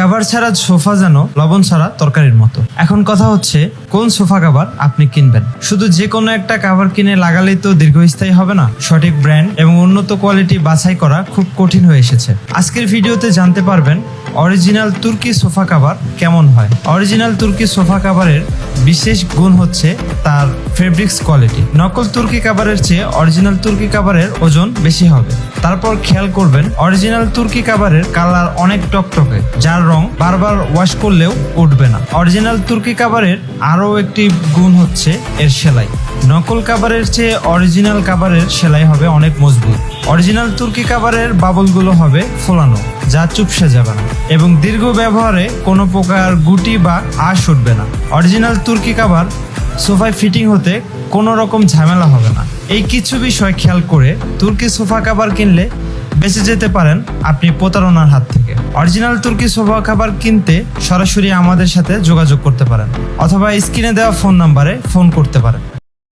Cover ছাড়া sofa যেন লবণ ছাড়া তরকারির মতো। এখন কথা হচ্ছে, কোন সোফা কাভার আপনি কিনবেন? শুধু যে কোনো একটা কাভার কিনে লাগালেই তো দীর্ঘস্থায়ী হবে না। সঠিক ব্র্যান্ড এবং উন্নত কোয়ালিটি বাছাই করা খুব কঠিন হয়ে এসেছে। আজকের ভিডিওতে জানতে পারবেন, অরিজিনাল তুর্কি সোফা কাভার কেমন হয়। অরিজিনাল তুর্কি সোফা কাভারের বিশেষ গুণ হচ্ছে তার ফেব্রিক্স কোয়ালিটি নকল তুর্কি কাভারের চেয়ে অরিজিনাল তুর্কি কাভারের ওজন বেশি হবে। তারপর খেয়াল করবেন অরিজিনাল তুর্কি কাভারের কালার অনেক টকটকে, যার রং বারবার ওয়াশ করলেও উঠবে না। অরিজিনাল তুর্কি কাভারের আরও একটি গুণ হচ্ছে এর সেলাই। নকল কাভারের চেয়ে অরিজিনাল কাভারের সেলাই হবে অনেক মজবুত। অরিজিনাল তুর্কি কাভারের বাবলগুলো হবে ফোলানো, যা চুপসে যাবে না, এবং দীর্ঘ ব্যবহারে কোনো প্রকার গুটি বা আশ উঠবে না। অরিজিনাল তুর্কি কাভার সোফায় ফিটিং হতে কোনো রকম ঝামেলা হবে না। এই কিছু বিষয় খেয়াল করে তুর্কি সোফা কাভার কিনলে বেঁচে যেতে পারেন আপনি প্রতারণার হাত থেকে। অরিজিনাল তুর্কি সোফা খাবার কিনতে সরাসরি আমাদের সাথে যোগাযোগ করতে পারেন, অথবা স্ক্রিনে দেওয়া ফোন নাম্বারে ফোন করতে পারেন।